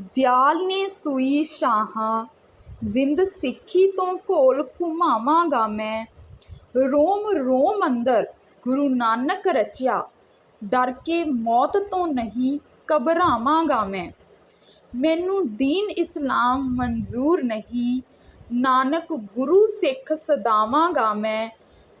ਦਿਆਲ ਨੇ ਸੂਈ ਸ਼ਾਹਾਂ ਜ਼ਿੰਦ ਸਿੱਖੀ ਤੋਂ ਘੋਲ ਘੁਮਾਵਾਂਗਾ ਮੈਂ। ਰੋਮ ਰੋਮ ਅੰਦਰ ਗੁਰੂ ਨਾਨਕ ਰਚਿਆ, ਡਰ ਕੇ ਮੌਤ ਤੋਂ ਨਹੀਂ ਘਬਰਾਵਾਂਗਾ ਮੈਂ। ਮੈਨੂੰ ਦੀਨ ਇਸਲਾਮ ਮਨਜ਼ੂਰ ਨਹੀਂ, ਨਾਨਕ ਗੁਰੂ ਸਿੱਖ ਸਦਾਵਾਂਗਾ ਮੈਂ।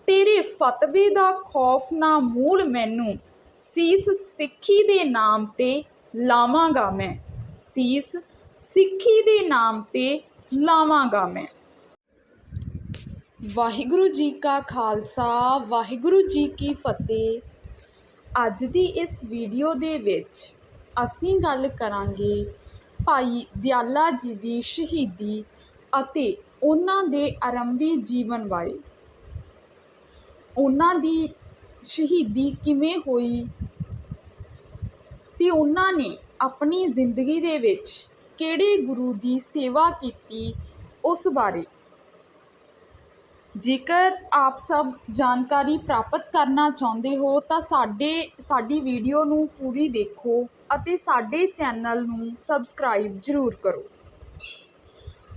ਤੇਰੇ ਫਤਵੇ ਦਾ ਖੌਫ ਨਾ ਮੂਲ ਮੈਨੂੰ ਸੀਸ ਸਿੱਖੀ ਦੇ ਨਾਮ ਤੇ ਲਾਵਾਂਗਾ ਮੈਂ। ਸੀਸ ਸਿੱਖੀ ਦੇ ਨਾਮ ਤੇ ਲਾਵਾਂਗਾ ਮੈਂ। ਵਾਹਿਗੁਰੂ ਜੀ ਕਾ ਖਾਲਸਾ, ਵਾਹਿਗੁਰੂ ਜੀ ਕੀ ਫਤਿਹ। ਅੱਜ ਦੀ ਇਸ ਵੀਡੀਓ ਦੇ ਵਿੱਚ ਅਸੀਂ ਗੱਲ ਕਰਾਂਗੇ ਭਾਈ ਦਿਆਲਾ ਜੀ ਦੀ ਸ਼ਹੀਦੀ ਅਤੇ ਉਹਨਾਂ ਦੇ ਆਰੰਭੀ ਜੀਵਨ ਬਾਰੇ। ਉਹਨਾਂ ਦੀ ਸ਼ਹੀਦੀ ਕਿਵੇਂ ਹੋਈ ਤੇ ਉਹਨਾਂ ਨੇ ਆਪਣੀ ਜ਼ਿੰਦਗੀ ਦੇ ਵਿੱਚ ਕਿਹੜੇ ਗੁਰੂ ਦੀ ਸੇਵਾ ਕੀਤੀ, ਉਸ ਬਾਰੇ। ਜੇਕਰ ਆਪ ਸਭ ਜਾਣਕਾਰੀ ਪ੍ਰਾਪਤ ਕਰਨਾ ਚਾਹੁੰਦੇ ਹੋ, ਤਾਂ ਸਾਡੇ, ਸਾਡੀ ਵੀਡੀਓ ਨੂੰ ਪੂਰੀ ਦੇਖੋ ਅਤੇ ਸਾਡੇ ਚੈਨਲ ਨੂੰ ਸਬਸਕ੍ਰਾਈਬ ਜ਼ਰੂਰ ਕਰੋ।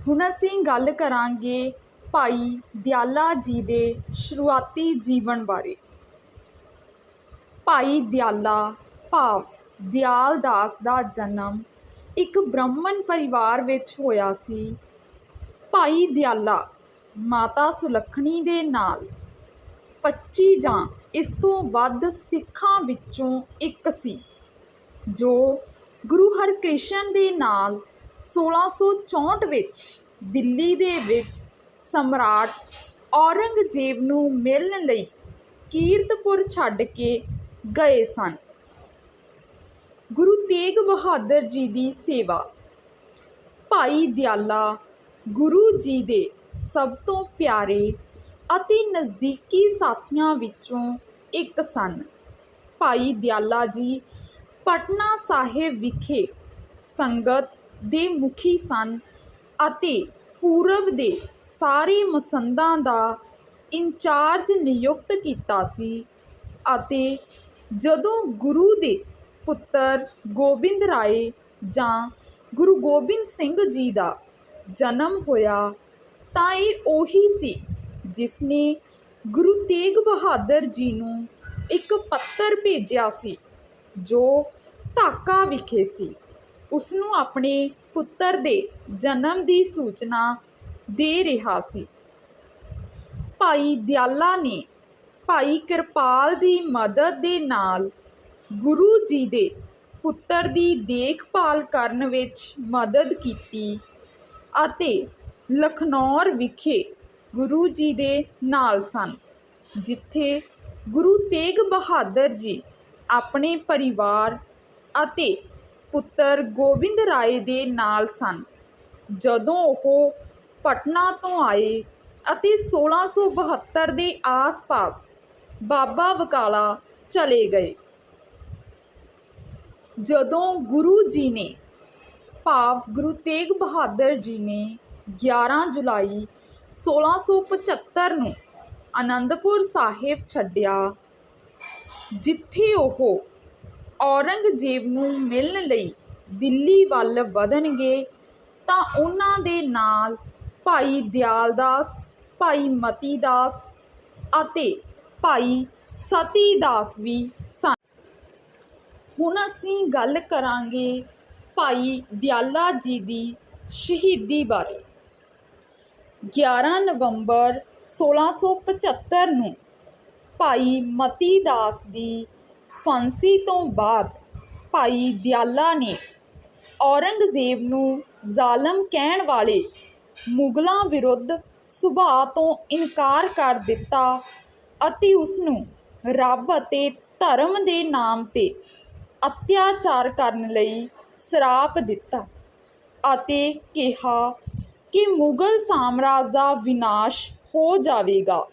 ਹੁਣ ਅਸੀਂ ਗੱਲ ਕਰਾਂਗੇ ਭਾਈ ਦਿਆਲਾ ਜੀ ਦੇ ਸ਼ੁਰੂਆਤੀ ਜੀਵਨ ਬਾਰੇ। ਭਾਈ ਦਿਆਲਾ ਭਾਵ ਦਿਆਲ ਦਾਸ ਦਾ ਜਨਮ ਇੱਕ ਬ੍ਰਾਹਮਣ ਪਰਿਵਾਰ ਵਿੱਚ ਹੋਇਆ ਸੀ। ਭਾਈ ਦਿਆਲਾ ਮਾਤਾ ਸੁਲੱਖਣੀ ਦੇ ਨਾਲ 25 ਜਾਂ ਇਸ ਤੋਂ ਵੱਧ ਸਿੱਖਾਂ ਵਿੱਚੋਂ ਇੱਕ ਸੀ, ਜੋ ਗੁਰੂ ਹਰਕ੍ਰਿਸ਼ਨ ਦੇ ਨਾਲ 1664 ਵਿੱਚ ਦਿੱਲੀ ਦੇ ਵਿੱਚ ਸਮਰਾਟ ਔਰੰਗਜ਼ੇਬ ਨੂੰ ਮਿਲਣ ਲਈ ਕੀਰਤਪੁਰ ਛੱਡ ਕੇ ਗਏ ਸਨ। ਗੁਰੂ ਤੇਗ ਬਹਾਦਰ ਜੀ ਦੀ ਸੇਵਾ। ਭਾਈ ਦਿਆਲਾ, ਗੁਰੂ ਜੀ ਦੇ ਸਭ ਤੋਂ ਪਿਆਰੇ ਅਤੇ ਨਜ਼ਦੀਕੀ ਸਾਥੀਆਂ ਵਿੱਚੋਂ ਇੱਕ ਸਨ। ਭਾਈ ਦਿਆਲਾ ਜੀ ਪਟਨਾ ਸਾਹਿਬ ਵਿਖੇ ਸੰਗਤ ਦੇ ਮੁਖੀ ਸਨ ਅਤੇ ਪੂਰਬ ਦੇ ਸਾਰੇ ਮਸੰਦਾਂ ਦਾ ਇੰਚਾਰਜ ਨਿਯੁਕਤ ਕੀਤਾ ਸੀ ਅਤੇ ਜਦੋਂ ਗੁਰੂ ਦੇ ਪੁੱਤਰ ਗੋਬਿੰਦ ਰਾਏ ਜਾਂ ਗੁਰੂ ਗੋਬਿੰਦ ਸਿੰਘ ਜੀ ਦਾ ਜਨਮ ਹੋਇਆ, ਤਾਂ ਇਹ ਉਹੀ ਸੀ ਜਿਸ ਨੇ ਗੁਰੂ ਤੇਗ ਬਹਾਦਰ ਜੀ ਨੂੰ ਇੱਕ ਪੱਤਰ ਭੇਜਿਆ ਸੀ, ਜੋ ਢਾਕਾ ਵਿਖੇ ਸੀ। ਉਸ ਨੂੰ ਆਪਣੇ ਪੁੱਤਰ ਦੇ ਜਨਮ ਦੀ ਸੂਚਨਾ ਦੇ ਰਿਹਾ ਸੀ। ਭਾਈ ਦਿਆਲਾ ਨੇ ਭਾਈ ਕਿਰਪਾਲ ਦੀ ਮਦਦ ਦੇ ਨਾਲ ਗੁਰੂ ਜੀ ਦੇ ਪੁੱਤਰ ਦੀ ਦੇਖਭਾਲ ਕਰਨ ਵਿੱਚ ਮਦਦ ਕੀਤੀ ਅਤੇ ਲਖਨੌਰ ਵਿਖੇ ਗੁਰੂ ਜੀ ਦੇ ਨਾਲ ਸਨ, ਜਿੱਥੇ ਗੁਰੂ ਤੇਗ ਬਹਾਦਰ ਜੀ ਆਪਣੇ ਪਰਿਵਾਰ ਅਤੇ ਪੁੱਤਰ ਗੋਬਿੰਦ ਰਾਏ ਦੇ ਨਾਲ ਸਨ। ਜਦੋਂ ਉਹ ਪਟਨਾ ਤੋਂ ਆਏ ਅਤੇ 1672 ਦੇ ਆਸ-ਪਾਸ ਬਾਬਾ ਬਕਾਲਾ ਚਲੇ ਗਏ ਜਦੋਂ ਗੁਰੂ ਜੀ ਨੇ ਭਾਵ ਗੁਰੂ ਤੇਗ ਬਹਾਦਰ ਜੀ ਨੇ 11 ਜੁਲਾਈ 1675 ਨੂੰ ਅਨੰਦਪੁਰ ਸਾਹਿਬ ਛੱਡਿਆ, ਜਿੱਥੇ ਉਹ ਔਰੰਗਜ਼ੇਬ ਨੂੰ ਮਿਲਣ ਲਈ ਦਿੱਲੀ ਵੱਲ ਵਧਣਗੇ, ਤਾਂ ਉਹਨਾਂ ਦੇ ਨਾਲ ਭਾਈ ਦਿਆਲ ਦਾਸ ਭਾਈ ਮਤੀ ਦਾਸ ਅਤੇ ਭਾਈ ਸਤੀ ਦਾਸ ਵੀ ਸਨ। ਹੁਣ ਅਸੀਂ ਗੱਲ ਕਰਾਂਗੇ ਭਾਈ ਦਿਆਲਾ ਜੀ ਦੀ ਸ਼ਹੀਦੀ ਬਾਰੇ। 11 ਨਵੰਬਰ 1675 ਨੂੰ ਭਾਈ ਮਤੀ ਦਾਸ ਦੀ ਫਾਂਸੀ ਤੋਂ ਬਾਅਦ ਭਾਈ ਦਿਆਲਾ ਨੇ ਔਰੰਗਜ਼ੇਬ ਨੂੰ ਜ਼ਾਲਮ ਕਹਿਣ ਵਾਲੇ ਮੁਗਲਾਂ ਵਿਰੁੱਧ ਸੁਭਾਅ ਤੋਂ ਇਨਕਾਰ ਕਰ ਦਿੱਤਾ ਅਤੇ ਉਸ ਨੂੰ ਰੱਬ ਅਤੇ ਧਰਮ ਦੇ ਨਾਮ ਤੇ ਅਤਿਆਚਾਰ ਕਰਨ ਲਈ ਸਰਾਪ ਦਿੱਤਾ ਅਤੇ ਕਿਹਾ ਕਿ ਮੁਗਲ ਸਾਮਰਾਜ ਦਾ ਵਿਨਾਸ਼ ਹੋ ਜਾਵੇਗਾ।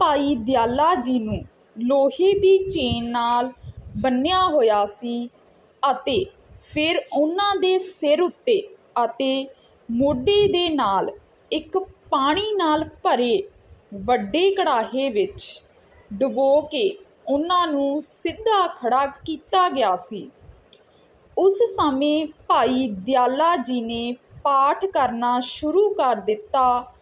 ਭਾਈ ਦਿਆਲਾ ਜੀ ਨੂੰ ਲੋਹੇ ਦੀ ਚੇਨ ਨਾਲ ਬੰਨਿਆ ਹੋਇਆ ਸੀ ਅਤੇ ਫਿਰ ਉਹਨਾਂ ਦੇ ਸਿਰ ਉੱਤੇ ਅਤੇ ਮੋਢੇ ਦੇ ਨਾਲ ਇੱਕ ਪਾਣੀ ਨਾਲ ਭਰੇ ਵੱਡੇ ਕੜਾਹੇ ਵਿੱਚ ਡੁਬੋ ਕੇ ਉਹਨਾਂ ਨੂੰ ਸਿੱਧਾ ਖੜਾ ਕੀਤਾ ਗਿਆ ਸੀ। ਉਸ ਸਮੇਂ ਭਾਈ ਦਿਆਲਾ ਜੀ ਨੇ ਪਾਠ ਕਰਨਾ ਸ਼ੁਰੂ ਕਰ ਦਿੱਤਾ।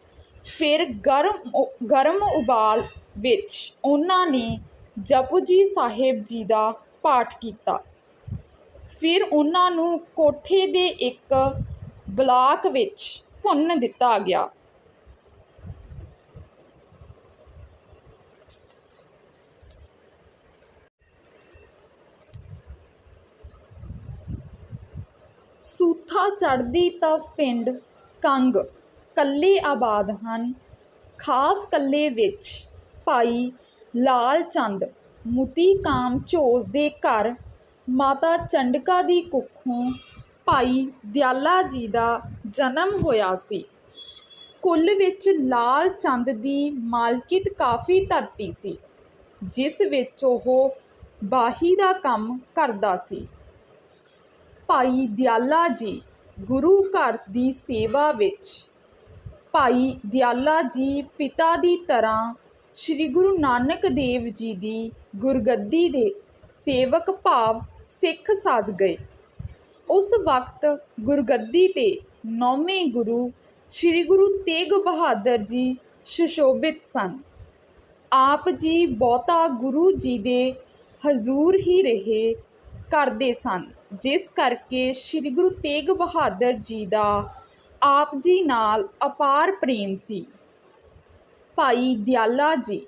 ਫਿਰ ਗਰਮ ਉ- ਗਰਮ ਉਬਾਲ ਵਿੱਚ ਉਹਨਾਂ ਨੇ ਜਪਜੀ ਸਾਹਿਬ ਜੀ ਦਾ ਪਾਠ ਕੀਤਾ। ਫਿਰ ਉਹਨਾਂ ਨੂੰ ਕੋਠੇ ਦੇ ਇੱਕ ਬਲਾਕ ਵਿੱਚ ਭੁੰਨ ਦਿੱਤਾ ਗਿਆ। ਸੂਥਾ ਚੜ੍ਹਦੀ ਤਾਂ ਪਿੰਡ ਕੰਗ ਕੱਲੇ ਆਬਾਦ ਹਨ। ਖਾਸ ਕੱਲੇ ਵਿੱਚ ਭਾਈ ਲਾਲ ਚੰਦ ਮੁਤੀ ਕਾਮ ਝੋਜ਼ ਦੇ ਘਰ, ਮਾਤਾ ਚੰਡਕਾ ਦੀ ਕੁੱਖੋਂ ਭਾਈ ਦਿਆਲਾ ਜੀ ਦਾ ਜਨਮ ਹੋਇਆ ਸੀ। ਕੁੱਲ ਵਿੱਚ ਲਾਲ ਚੰਦ ਦੀ ਮਾਲਕੀਤ ਕਾਫੀ ਧਰਤੀ ਸੀ, ਜਿਸ ਵਿੱਚ ਉਹ ਬਾਹੀ ਦਾ ਕੰਮ ਕਰਦਾ ਸੀ। ਭਾਈ ਦਿਆਲਾ ਜੀ ਗੁਰੂ ਘਰ ਦੀ ਸੇਵਾ ਵਿੱਚ। ਭਾਈ ਦਿਆਲਾ ਜੀ ਪਿਤਾ ਦੀ ਤਰ੍ਹਾਂ ਸ੍ਰੀ ਗੁਰੂ ਨਾਨਕ ਦੇਵ ਜੀ ਦੀ ਗੁਰਗੱਦੀ ਦੇ ਸੇਵਕ ਭਾਵ ਸਿੱਖ ਸਾਜ ਗਏ। ਉਸ ਵਕਤ ਗੁਰਗੱਦੀ ਤੇ ਨੌਵੇਂ ਗੁਰੂ ਸ੍ਰੀ ਗੁਰੂ ਤੇਗ ਬਹਾਦਰ ਜੀ ਸੁਸ਼ੋਭਿਤ ਸਨ। ਆਪ ਜੀ ਬਹੁਤਾ ਗੁਰੂ ਜੀ ਦੇ ਹਜ਼ੂਰ ਹੀ ਰਹੇ ਕਰਦੇ ਸਨ। ਜਿਸ ਕਰਕੇ ਸ੍ਰੀ ਗੁਰੂ ਤੇਗ ਬਹਾਦਰ ਜੀ ਦਾ ਆਪ ਜੀ ਨਾਲ ਅਪਾਰ ਪ੍ਰੇਮ ਸੀ। ਭਾਈ ਦਿਆਲਾ ਜੀ,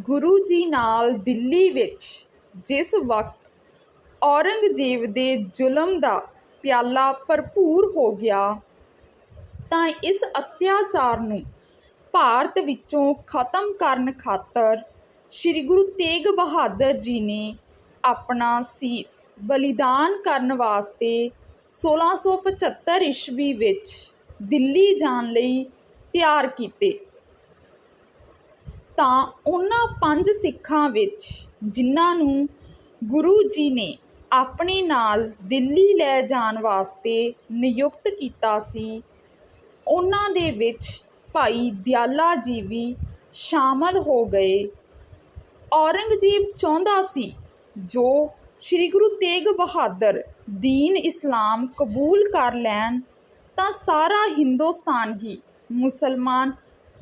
ਗੁਰੂ ਜੀ ਨਾਲ ਦਿੱਲੀ ਵਿੱਚ ਜਿਸ ਵਕਤ ਔਰੰਗਜ਼ੇਬ ਦੇ ਜ਼ੁਲਮ ਦਾ ਪਿਆਲਾ ਭਰਪੂਰ ਹੋ ਗਿਆ, ਤਾਂ ਇਸ ਅਤਿਆਚਾਰ ਨੂੰ ਭਾਰਤ ਵਿੱਚੋਂ ਖਤਮ ਕਰਨ ਖਾਤਰ ਸ੍ਰੀ ਗੁਰੂ ਤੇਗ ਬਹਾਦਰ ਜੀ ਨੇ ਆਪਣਾ ਸੀਸ ਬਲੀਦਾਨ ਕਰਨ ਵਾਸਤੇ 1675 ਈਸਵੀ ਵਿੱਚ ਦਿੱਲੀ ਜਾਣ ਲਈ ਤਿਆਰ ਕੀਤੇ। ਤਾਂ ਉਹਨਾਂ ਪੰਜ ਸਿੱਖਾਂ ਵਿੱਚ ਜਿਨ੍ਹਾਂ ਨੂੰ ਗੁਰੂ ਜੀ ਨੇ ਆਪਣੇ ਨਾਲ ਦਿੱਲੀ ਲੈ ਜਾਣ ਵਾਸਤੇ ਨਿਯੁਕਤ ਕੀਤਾ ਸੀ, ਉਹਨਾਂ ਦੇ ਵਿੱਚ ਭਾਈ ਦਿਆਲਾ ਜੀ ਵੀ ਸ਼ਾਮਲ ਹੋ ਗਏ। ਔਰੰਗਜ਼ੇਬ ਚਾਹੁੰਦਾ ਸੀ ਜੋ ਸ੍ਰੀ ਗੁਰੂ ਤੇਗ ਬਹਾਦਰ ਦੀਨ ਇਸਲਾਮ ਕਬੂਲ ਕਰ ਲੈਣ, ਤਾਂ ਸਾਰਾ ਹਿੰਦੁਸਤਾਨ ਹੀ ਮੁਸਲਮਾਨ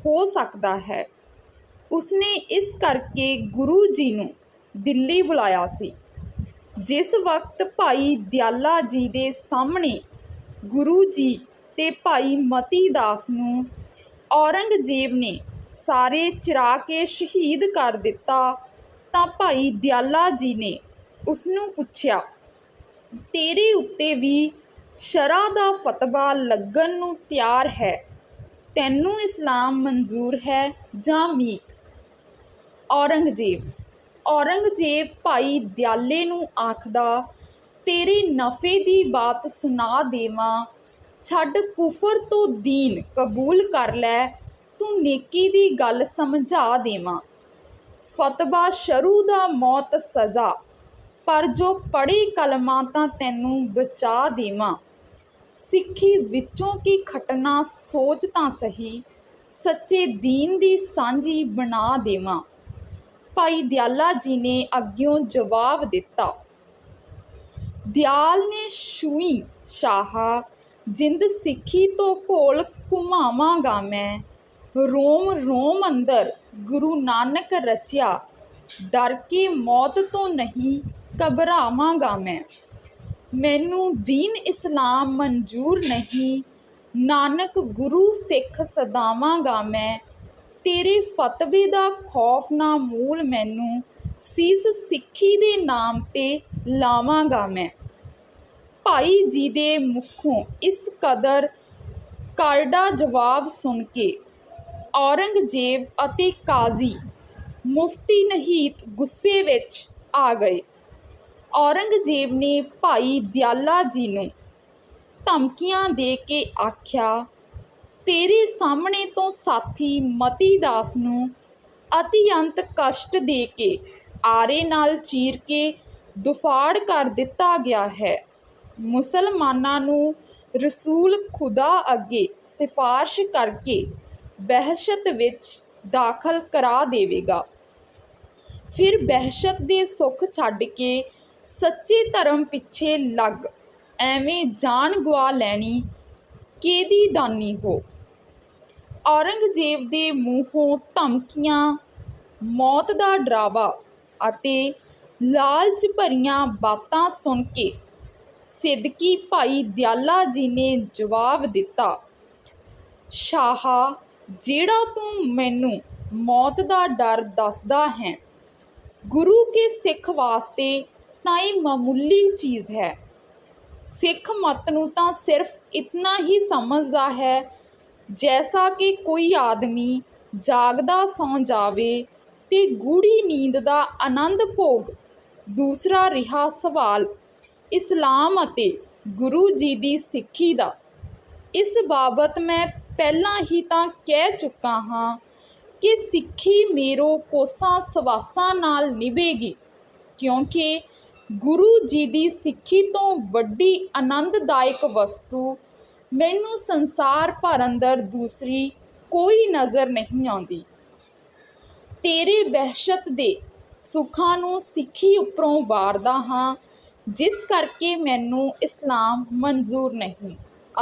ਹੋ ਸਕਦਾ ਹੈ। ਉਸਨੇ ਇਸ ਕਰਕੇ ਗੁਰੂ ਜੀ ਨੂੰ ਦਿੱਲੀ ਬੁਲਾਇਆ ਸੀ। ਜਿਸ ਵਕਤ ਭਾਈ ਦਿਆਲਾ ਜੀ ਦੇ ਸਾਹਮਣੇ ਗੁਰੂ ਜੀ ਤੇ ਭਾਈ ਮਤੀ ਦਾਸ ਨੂੰ ਔਰੰਗਜ਼ੇਬ ਨੇ ਸਾਰੇ ਚਿਰਾ ਕੇ ਸ਼ਹੀਦ ਕਰ ਦਿੱਤਾ ਤਾਂ ਭਾਈ ਦਿਆਲਾ ਜੀ ਨੇ ਉਸ ਨੂੰ ਪੁੱਛਿਆ, ਤੇਰੇ ਉੱਤੇ ਵੀ ਸ਼ਰਾ ਦਾ ਫਤਵਾ ਲੱਗਣ ਨੂੰ ਤਿਆਰ ਹੈ, ਤੈਨੂੰ ਇਸਲਾਮ ਮਨਜ਼ੂਰ ਹੈ ਜਾਂ ਮੀਤ? ਔਰੰਗਜ਼ੇਬ ਔਰੰਗਜ਼ੇਬ ਭਾਈ ਦਿਆਲੇ ਨੂੰ ਆਖਦਾ, ਤੇਰੇ ਨਫੇ ਦੀ ਬਾਤ ਸੁਣਾ ਦੇਵਾਂ, ਛੱਡ ਕੁਫਰ ਤੋਂ ਦੀਨ ਕਬੂਲ ਕਰ ਲੈ, ਤੂੰ ਨੇਕੀ ਦੀ ਗੱਲ ਸਮਝਾ ਦੇਵਾਂ। ਫਤਵਾ ਸ਼ਰੂ ਦਾ ਮੌਤ ਸਜ਼ਾ। ਪਰ ਜੋ ਪੜੀ ਕਲਮਾਂ ਤਾਂ ਤੈਨੂੰ ਬਚਾ ਦੇਵਾਂ। ਸਿੱਖੀ ਵਿੱਚੋਂ ਕੀ ਖਟਣਾ ਸੋਚ ਤਾਂ ਸਹੀ, ਸੱਚੇ ਦੀਨ ਦੀ ਸਾਂਝੀ ਬਣਾ ਦੇਵਾਂ। ਭਾਈ ਦਿਆਲਾ ਜੀ ਨੇ ਅੱਗਿਓਂ ਜਵਾਬ ਦਿੱਤਾ, ਦਿਆਲ ਨੇ ਛੂਈ ਸ਼ਾਹਾ, ਜਿੰਦ ਸਿੱਖੀ ਤੋਂ ਘੋਲ ਘੁਮਾਵਾਂਗਾ ਮੈਂ। ਰੋਮ ਰੋਮ ਅੰਦਰ ਗੁਰੂ ਨਾਨਕ ਰਚਿਆ। ਡਰ ਕੇ ਮੌਤ ਤੋਂ ਨਹੀਂ ਘਬਰਾਵਾਂਗਾ ਮੈਂ। ਮੈਨੂੰ ਦੀਨ ਇਸਲਾਮ ਮਨਜ਼ੂਰ ਨਹੀਂ। ਨਾਨਕ ਗੁਰੂ ਸਿੱਖ ਸਦਾਵਾਂਗਾ ਮੈਂ। ਤੇਰੇ ਫਤਵੇ ਦਾ ਖੌਫ ਨਾ ਮੂਲ ਮੈਨੂੰ ਸੀਸ ਸਿੱਖੀ ਦੇ ਨਾਮ ਤੇ ਲਾਵਾਂਗਾ ਮੈਂ। ਭਾਈ ਜੀ ਦੇ ਮੁਖੋਂ ਇਸ ਕਦਰ ਕਰਡਾ ਜਵਾਬ ਸੁਣ ਕੇ ਔਰੰਗਜ਼ੇਬ ਅਤੇ ਕਾਜ਼ੀ ਮੁਫਤੀ ਨਹੀਤ ਗੁੱਸੇ ਵਿੱਚ ਆ ਗਏ। ਔਰੰਗਜ਼ੇਬ ਨੇ ਭਾਈ ਦਿਆਲਾ ਜੀ ਨੂੰ ਧਮਕੀਆਂ ਦੇ ਕੇ ਆਖਿਆ, ਤੇਰੇ ਸਾਹਮਣੇ ਤੋਂ ਸਾਥੀ ਮਤੀ ਦਾਸ ਨੂੰ ਅਤਿਅੰਤ ਕਸ਼ਟ ਦੇ ਕੇ ਆਰੇ ਨਾਲ ਚੀਰ ਕੇ ਦੁਫਾੜ ਕਰ ਦਿੱਤਾ ਗਿਆ ਹੈ। ਮੁਸਲਮਾਨਾਂ ਨੂੰ ਰਸੂਲ ਖੁਦਾ ਅੱਗੇ ਸਿਫਾਰਿਸ਼ ਕਰਕੇ ਬਹਿਸ਼ਤ ਵਿੱਚ ਦਾਖਲ ਕਰਾ ਦੇਵੇਗਾ। ਫਿਰ ਬਹਿਸ਼ਤ ਦੇ ਸੁੱਖ ਛੱਡ ਕੇ ਸੱਚੇ ਧਰਮ ਪਿੱਛੇ ਲੱਗ, ਐਵੇਂ ਜਾਨ ਗਵਾ ਲੈਣੀ ਕਿਹਦੀ ਦਾਨੀ ਹੋ? ਔਰੰਗਜ਼ੇਬ ਦੇ ਮੂੰਹੋਂ ਧਮਕੀਆਂ, ਮੌਤ ਦਾ ਡਰਾਵਾ ਅਤੇ ਲਾਲਚ ਭਰੀਆਂ ਬਾਤਾਂ ਸੁਣ ਕੇ ਸਿੱਦਕੀ ਭਾਈ ਦਿਆਲਾ ਜੀ ਨੇ ਜਵਾਬ ਦਿੱਤਾ, ਸ਼ਾਹਾ ਜਿਹੜਾ ਤੂੰ ਮੈਨੂੰ ਮੌਤ ਦਾ ਡਰ ਦੱਸਦਾ ਹੈ, ਗੁਰੂ ਕੇ ਸਿੱਖ ਵਾਸਤੇ ਤਾਂ ਇਹ ਮਾਮੂਲੀ ਚੀਜ਼ ਹੈ। ਸਿੱਖ ਮਤ ਨੂੰ ਤਾਂ ਸਿਰਫ ਇਤਨਾ ਹੀ ਸਮਝਦਾ ਹੈ ਜੈਸਾ ਕਿ ਕੋਈ ਆਦਮੀ ਜਾਗਦਾ ਸੌਂ ਜਾਵੇ ਤੇ ਗੂੜੀ ਨੀਂਦ ਦਾ ਆਨੰਦ ਭੋਗ। ਦੂਸਰਾ ਰਿਹਾ ਸਵਾਲ ਇਸਲਾਮ ਅਤੇ ਗੁਰੂ ਜੀ ਦੀ ਸਿੱਖੀ ਦਾ। ਇਸ ਬਾਬਤ ਮੈਂ ਪਹਿਲਾਂ ਹੀ ਤਾਂ ਕਹਿ ਚੁੱਕਾ ਹਾਂ ਕਿ ਸਿੱਖੀ ਮੇਰੋ ਕੋਸਾਂ ਸਵਾਸਾਂ ਨਾਲ ਨਿਭੇਗੀ, ਕਿਉਂਕਿ ਗੁਰੂ ਜੀ ਦੀ ਸਿੱਖੀ ਤੋਂ ਵੱਡੀ ਆਨੰਦਦਾਇਕ ਵਸਤੂ ਮੈਨੂੰ ਸੰਸਾਰ ਭਰ ਅੰਦਰ ਦੂਸਰੀ ਕੋਈ ਨਜ਼ਰ ਨਹੀਂ ਆਉਂਦੀ। ਤੇਰੇ ਵਹਿਸ਼ਤ ਦੇ ਸੁੱਖਾਂ ਨੂੰ ਸਿੱਖੀ ਉੱਪਰੋਂ ਵਾਰਦਾ ਹਾਂ, ਜਿਸ ਕਰਕੇ ਮੈਨੂੰ ਇਸਲਾਮ ਮਨਜ਼ੂਰ ਨਹੀਂ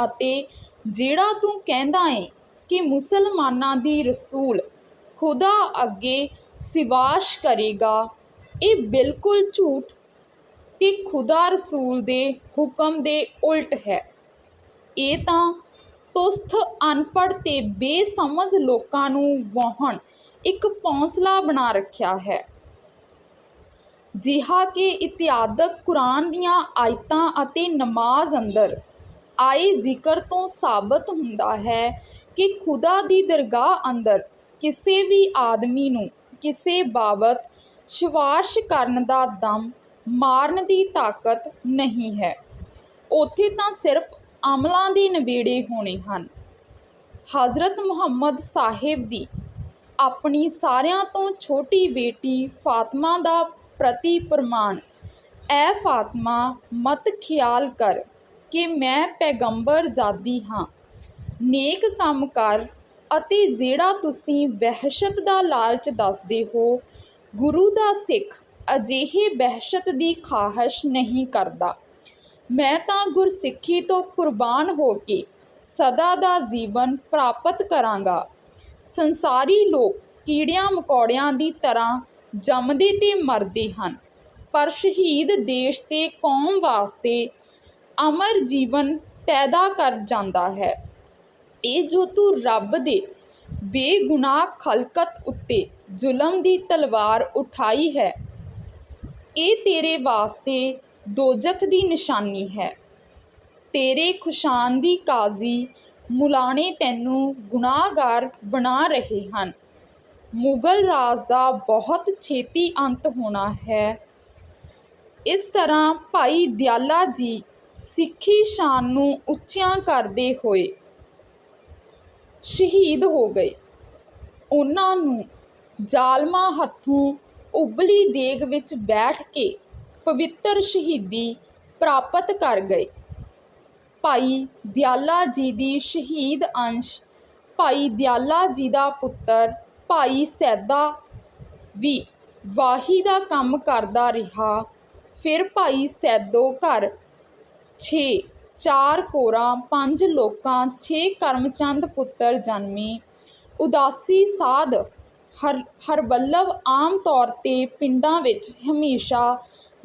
ਅਤੇ ਜਿਹੜਾ ਤੂੰ ਕਹਿੰਦਾ ਏ ਕਿ ਮੁਸਲਮਾਨਾਂ ਦੀ ਰਸੂਲ ਖੁਦਾ ਅੱਗੇ ਸਿਵਾਸ਼ ਕਰੇਗਾ, ਇਹ ਬਿਲਕੁਲ ਝੂਠ ਤੇ ਖੁਦਾ ਰਸੂਲ ਦੇ ਹੁਕਮ ਦੇ ਉਲਟ ਹੈ। ਇਹ ਤਾਂ ਤੁਸਥ ਅਨਪੜ੍ਹ ਤੇ ਬੇਸਮਝ ਲੋਕਾਂ ਨੂੰ ਵਾਹਣ ਇੱਕ ਪੌਂਸਲਾ ਬਣਾ ਰੱਖਿਆ ਹੈ। ਜਿਹਾ ਕਿ ਇਤਿਹਾਦਕ ਕੁਰਾਨ ਦੀਆਂ ਆਇਤਾਂ ਅਤੇ ਨਮਾਜ਼ ਅੰਦਰ ਆਏ ਜ਼ਿਕਰ ਤੋਂ ਸਾਬਤ ਹੁੰਦਾ ਹੈ ਕਿ ਖੁਦਾ ਦੀ ਦਰਗਾਹ ਅੰਦਰ ਕਿਸੇ ਵੀ ਆਦਮੀ ਨੂੰ ਕਿਸੇ ਬਾਬਤ ਸਿਫਾਰਸ਼ ਕਰਨ ਦਾ ਦਮ ਮਾਰਨ ਦੀ ਤਾਕਤ ਨਹੀਂ ਹੈ। ਉੱਥੇ ਤਾਂ ਸਿਰਫ ਅਮਲਾਂ ਦੇ ਨਵੇੜੇ ਹੋਣੇ ਹਨ। ਹਜ਼ਰਤ ਮੁਹੰਮਦ ਸਾਹਿਬ ਦੀ ਆਪਣੀ ਸਾਰਿਆਂ ਤੋਂ ਛੋਟੀ ਬੇਟੀ ਫਾਤਮਾ ਦਾ ਪ੍ਰਤੀ ਪ੍ਰਮਾਣ, ਐ ਫਾਤਮਾ, ਮਤ ਖਿਆਲ ਕਰ ਕਿ ਮੈਂ ਪੈਗੰਬਰ ਜਾਦੀ ਹਾਂ। ਨੇਕ ਕੰਮ ਕਰ ਅਤੇ ਜਿਹੜਾ ਤੁਸੀਂ ਵਹਿਸ਼ਤ ਦਾ ਲਾਲਚ ਦੱਸਦੇ ਹੋ, ਗੁਰੂ ਦਾ ਸਿੱਖ ਅਜਿਹੇ ਵਹਿਸ਼ਤ ਦੀ ਖਾਹਿਸ਼ ਨਹੀਂ ਕਰਦਾ। ਮੈਂ ਤਾਂ ਗੁਰਸਿੱਖੀ ਤੋਂ ਕੁਰਬਾਨ ਹੋ ਕੇ ਸਦਾ ਦਾ ਜੀਵਨ ਪ੍ਰਾਪਤ ਕਰਾਂਗਾ। ਸੰਸਾਰੀ ਲੋਕ ਕੀੜਿਆਂ ਮਕੌੜਿਆਂ ਦੀ ਤਰ੍ਹਾਂ ਜੰਮਦੇ ਤੇ ਮਰਦੇ ਹਨ, ਪਰ ਸ਼ਹੀਦ ਦੇਸ਼ ਤੇ ਕੌਮ ਵਾਸਤੇ ਅਮਰ ਜੀਵਨ ਪੈਦਾ ਕਰ ਜਾਂਦਾ ਹੈ। ਇਹ ਜੋ ਤੂੰ ਰੱਬ ਦੇ ਬੇਗੁਨਾਹ ਖਲਕਤ ਉੱਤੇ ਜ਼ੁਲਮ ਦੀ ਤਲਵਾਰ ਉਠਾਈ ਹੈ, ਇਹ ਤੇਰੇ ਵਾਸਤੇ ਦੋਜਖ ਦੀ ਨਿਸ਼ਾਨੀ ਹੈ। ਤੇਰੇ ਖੁਸ਼ਾਨ ਦੀ ਕਾਜ਼ੀ ਮੁਲਾਣੇ ਤੈਨੂੰ ਗੁਨਾਹਗਾਰ ਬਣਾ ਰਹੇ ਹਨ। ਮੁਗਲ ਰਾਜ ਦਾ ਬਹੁਤ ਛੇਤੀ ਅੰਤ ਹੋਣਾ ਹੈ। ਇਸ ਤਰ੍ਹਾਂ ਭਾਈ ਦਿਆਲਾ ਜੀ ਸਿੱਖੀ ਸ਼ਾਨ ਨੂੰ ਉੱਚਿਆਂ ਕਰਦੇ ਹੋਏ ਸ਼ਹੀਦ ਹੋ ਗਏ। ਉਹਨਾਂ ਨੂੰ ਜ਼ਾਲਮਾਂ ਹੱਥੋਂ ਉਬਲੀ ਦੇਗ ਵਿੱਚ ਬੈਠ ਕੇ ਪਵਿੱਤਰ ਸ਼ਹੀਦੀ ਪ੍ਰਾਪਤ ਕਰ ਗਏ। ਭਾਈ ਦਿਆਲਾ ਜੀ ਦੀ ਸ਼ਹੀਦ ਅੰਸ਼, ਭਾਈ ਦਿਆਲਾ ਜੀ ਦਾ ਪੁੱਤਰ, ਭਾਈ ਸੈਦਾ ਵੀ ਵਾਹੀ ਦਾ ਕੰਮ ਕਰਦਾ ਰਿਹਾ। ਫਿਰ ਭਾਈ ਸੈਦੋ ਘਰ ਛੇ, ਚਾਰ ਕੋਰਾਂ, ਪੰਜ ਲੋਕਾਂ, ਛੇ ਕਰਮਚੰਦ ਪੁੱਤਰ ਜਨਮੀ। ਉਦਾਸੀ ਸਾਧ ਹਰ ਹਰਬੱਲਭ ਆਮ ਤੌਰ ਤੇ ਪਿੰਡਾਂ ਵਿੱਚ ਹਮੇਸ਼ਾ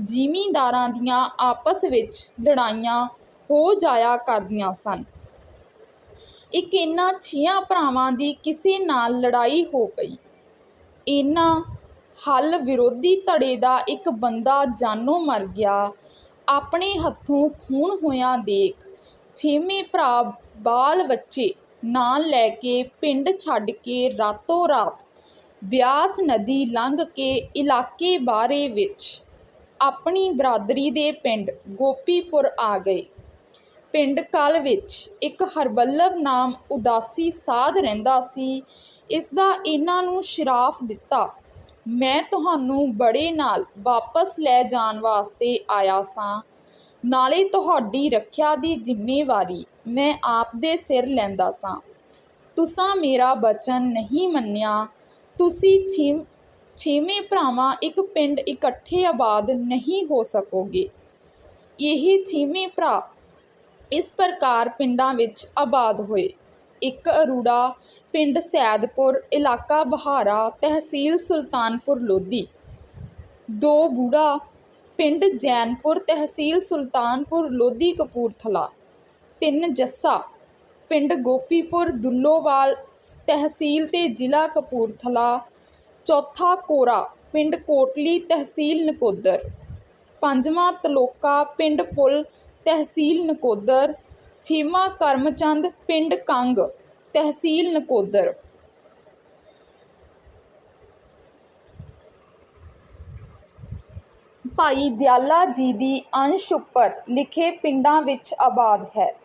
ਜ਼ਿਮੀਂਦਾਰਾਂ ਦੀਆਂ ਆਪਸ ਵਿੱਚ ਲੜਾਈਆਂ ਹੋ ਜਾਇਆ ਕਰਦੀਆਂ ਸਨ। ਇੱਕ ਇਹਨਾਂ ਛੀਆਂ ਭਰਾਵਾਂ ਦੀ ਕਿਸੇ ਨਾਲ ਲੜਾਈ ਹੋ ਪਈ। ਇਹਨਾਂ ਹੱਲ ਵਿਰੋਧੀ ਧੜੇ ਦਾ ਇੱਕ ਬੰਦਾ ਜਾਨੋਂ ਮਰ ਗਿਆ। ਆਪਣੇ ਹੱਥੋਂ ਖੂਨ ਹੋਇਆ ਦੇਖ ਛੇਵੇਂ ਭਰਾ ਬਾਲ ਬੱਚੇ ਨਾਲ ਲੈ ਕੇ ਪਿੰਡ ਛੱਡ ਕੇ ਰਾਤੋਂ ਰਾਤ ਬਿਆਸ ਨਦੀ ਲੰਘ ਕੇ ਇਲਾਕੇ ਬਾਰੇ ਵਿੱਚ ਆਪਣੀ ਬਰਾਦਰੀ ਦੇ ਪਿੰਡ ਗੋਪੀਪੁਰ ਆ ਗਏ। ਪਿੰਡ ਕਲ ਵਿੱਚ ਇੱਕ ਹਰਬੱਲਭ ਨਾਮ ਉਦਾਸੀ ਸਾਧ ਰਹਿੰਦਾ ਸੀ, ਇਸ ਦਾ ਇਹਨਾਂ ਨੂੰ ਸ਼ਰਾਫ ਦਿੱਤਾ। ਮੈਂ ਤੁਹਾਨੂੰ ਬੜੇ ਨਾਲ ਵਾਪਸ ਲੈ ਜਾਣ ਵਾਸਤੇ ਆਇਆ ਸਾਂ। ਨਾਲੇ ਤੁਹਾਡੀ ਰੱਖਿਆ ਦੀ ਜ਼ਿੰਮੇਵਾਰੀ ਮੈਂ ਆਪ ਦੇ ਸਿਰ ਲੈਂਦਾ ਸਾਂ। ਤੁਸਾਂ ਮੇਰਾ ਬਚਨ ਨਹੀਂ ਮੰਨਿਆ। ਤੁਸੀਂ ਛੇ ਛੇਵੇਂ ਭਰਾਵਾਂ ਇੱਕ ਪਿੰਡ ਇਕੱਠੇ ਆਬਾਦ ਨਹੀਂ ਹੋ ਸਕੋਗੇ। ਇਹ ਛੇਵੇਂ ਭਰਾ ਇਸ ਪ੍ਰਕਾਰ ਪਿੰਡਾਂ ਵਿੱਚ ਆਬਾਦ ਹੋਏ। ਇੱਕ ਅਰੂੜਾ ਪਿੰਡ ਸੈਦਪੁਰ, ਇਲਾਕਾ ਬਹਾਰਾ, ਤਹਿਸੀਲ ਸੁਲਤਾਨਪੁਰ, ਲੋਧੀ। ਦੋ ਬੂੜਾ ਪਿੰਡ ਜੈਨਪੁਰ, ਤਹਿਸੀਲ ਸੁਲਤਾਨਪੁਰ, ਲੋਧੀ, ਕਪੂਰਥਲਾ। ਤਿੰਨ ਜੱਸਾ ਪਿੰਡ ਗੋਪੀਪੁਰ, ਦੁੱਲੋਵਾਲ ਤਹਿਸੀਲ ਤੇ ਜ਼ਿਲ੍ਹਾ ਕਪੂਰਥਲਾ। ਚੌਥਾ ਕੋਰਾ ਪਿੰਡ ਕੋਟਲੀ, ਤਹਿਸੀਲ ਨਕੋਦਰ। ਪੰਜਵਾਂ ਤਲੋਕਾ ਪਿੰਡ ਪੁਲ, ਤਹਿਸੀਲ ਨਕੋਦਰ। ਛੇਵਾਂ ਕਰਮਚੰਦ ਪਿੰਡ ਕੰਗ, ਤਹਿਸੀਲ ਨਕੋਦਰ। ਭਾਈ ਦਿਆਲਾ ਜੀ ਦੀ ਅੰਸ਼ ਉੱਪਰ ਲਿਖੇ ਪਿੰਡਾਂ ਵਿੱਚ ਆਬਾਦ ਹੈ।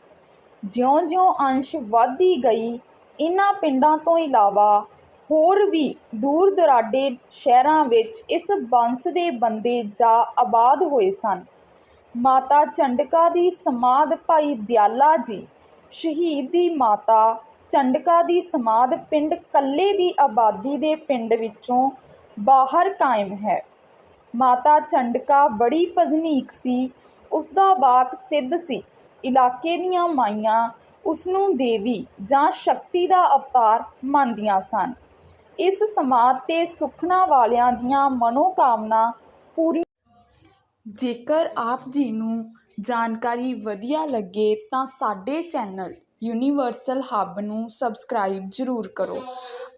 ਜਿਉਂ-ਜਿਉਂ ਅੰਸ਼ ਵੱਧਦੀ ਗਈ, ਇਨ੍ਹਾਂ ਪਿੰਡਾਂ ਤੋਂ ਇਲਾਵਾ ਹੋਰ ਵੀ ਦੂਰ ਦੁਰਾਡੇ ਸ਼ਹਿਰਾਂ ਵਿੱਚ ਇਸ ਬੰਸ ਦੇ ਬੰਦੇ ਜਾ ਆਬਾਦ ਹੋਏ ਸਨ। ਮਾਤਾ ਚੰਡਕਾ ਦੀ ਸਮਾਧ ਭਾਈ ਦਿਆਲਾ ਜੀ, ਸ਼ਹੀਦ ਦੀ ਮਾਤਾ ਚੰਡਕਾ ਦੀ ਸਮਾਧ ਪਿੰਡ ਕੱਲੇ ਦੀ ਆਬਾਦੀ ਦੇ ਪਿੰਡ ਵਿੱਚੋਂ ਬਾਹਰ ਕਾਇਮ ਹੈ। ਮਾਤਾ ਚੰਡਕਾ ਬੜੀ ਭਜਨੀਕ ਸੀ ਉਸ ਦਾ ਵਾਕ ਸਿੱਧ ਸੀ। ਇਲਾਕੇ ਦੀਆਂ ਮਾਈਆਂ ਉਸ ਨੂੰ ਦੇਵੀ ਜਾਂ ਸ਼ਕਤੀ ਦਾ ਅਵਤਾਰ ਮੰਨਦੀਆਂ ਸਨ। ਇਸ ਸਮਾਧ ਤੇ ਸੁਖਨਾ ਵਾਲਿਆਂ ਦੀਆਂ ਮਨੋਕਾਮਨਾ ਪੂਰੀ ਜੇਕਰ ਆਪ ਜੀ ਨੂੰ ਜਾਣਕਾਰੀ ਵਧੀਆ ਲੱਗੇ ਤਾਂ ਸਾਡੇ ਚੈਨਲ ਯੂਨੀਵਰਸਲ ਹੱਬ ਨੂੰ ਸਬਸਕ੍ਰਾਈਬ ਜ਼ਰੂਰ ਕਰੋ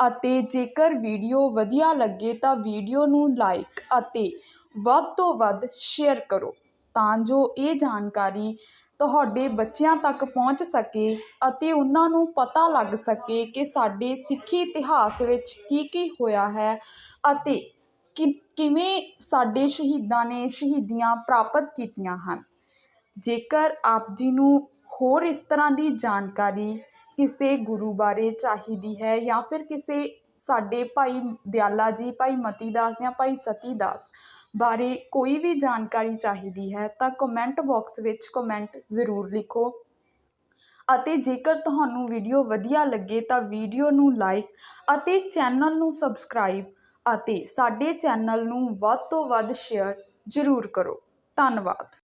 ਅਤੇ ਜੇਕਰ ਵੀਡੀਓ ਵਧੀਆ ਲੱਗੇ ਤਾਂ ਵੀਡੀਓ ਨੂੰ ਲਾਈਕ ਅਤੇ ਵੱਧ ਤੋਂ ਵੱਧ ਸ਼ੇਅਰ ਕਰੋ ਤਾਂ ਜੋ ਇਹ ਜਾਣਕਾਰੀ ਤੁਹਾਡੇ ਬੱਚਿਆਂ ਤੱਕ ਪਹੁੰਚ ਸਕੇ ਅਤੇ ਉਹਨਾਂ ਨੂੰ ਪਤਾ ਲੱਗ ਸਕੇ ਕਿ ਸਾਡੇ ਸਿੱਖੀ ਇਤਿਹਾਸ ਵਿੱਚ ਕੀ ਕੀ ਹੋਇਆ ਹੈ ਅਤੇ ਕਿ ਕਿਵੇਂ ਸਾਡੇ ਸ਼ਹੀਦਾਂ ਨੇ ਸ਼ਹੀਦੀਆਂ ਪ੍ਰਾਪਤ ਕੀਤੀਆਂ ਹਨ। ਜੇਕਰ ਆਪ ਜੀ ਨੂੰ ਹੋਰ ਇਸ ਤਰ੍ਹਾਂ ਦੀ ਜਾਣਕਾਰੀ ਕਿਸੇ ਗੁਰੂ ਬਾਰੇ ਚਾਹੀਦੀ ਹੈ ਜਾਂ ਫਿਰ ਕਿਸੇ ਸਾਡੇ ਭਾਈ ਦਿਆਲਾ ਜੀ, ਭਾਈ ਮਤੀ ਦਾਸ ਜਾਂ ਭਾਈ ਸਤੀ ਦਾਸ ਬਾਰੇ ਕੋਈ ਵੀ ਜਾਣਕਾਰੀ ਚਾਹੀਦੀ ਹੈ ਤਾਂ ਕਮੈਂਟ ਬਾਕਸ ਵਿੱਚ ਕਮੈਂਟ ਜ਼ਰੂਰ ਲਿਖੋ। ਅਤੇ ਜੇਕਰ ਤੁਹਾਨੂੰ ਵੀਡੀਓ ਵਧੀਆ ਲੱਗੇ ਤਾਂ ਵੀਡੀਓ ਨੂੰ ਲਾਈਕ ਅਤੇ ਚੈਨਲ ਨੂੰ ਸਬਸਕ੍ਰਾਈਬ ਅਤੇ ਸਾਡੇ ਚੈਨਲ ਨੂੰ ਵੱਧ ਤੋਂ ਵੱਧ ਸ਼ੇਅਰ ਜ਼ਰੂਰ ਕਰੋ। ਧੰਨਵਾਦ।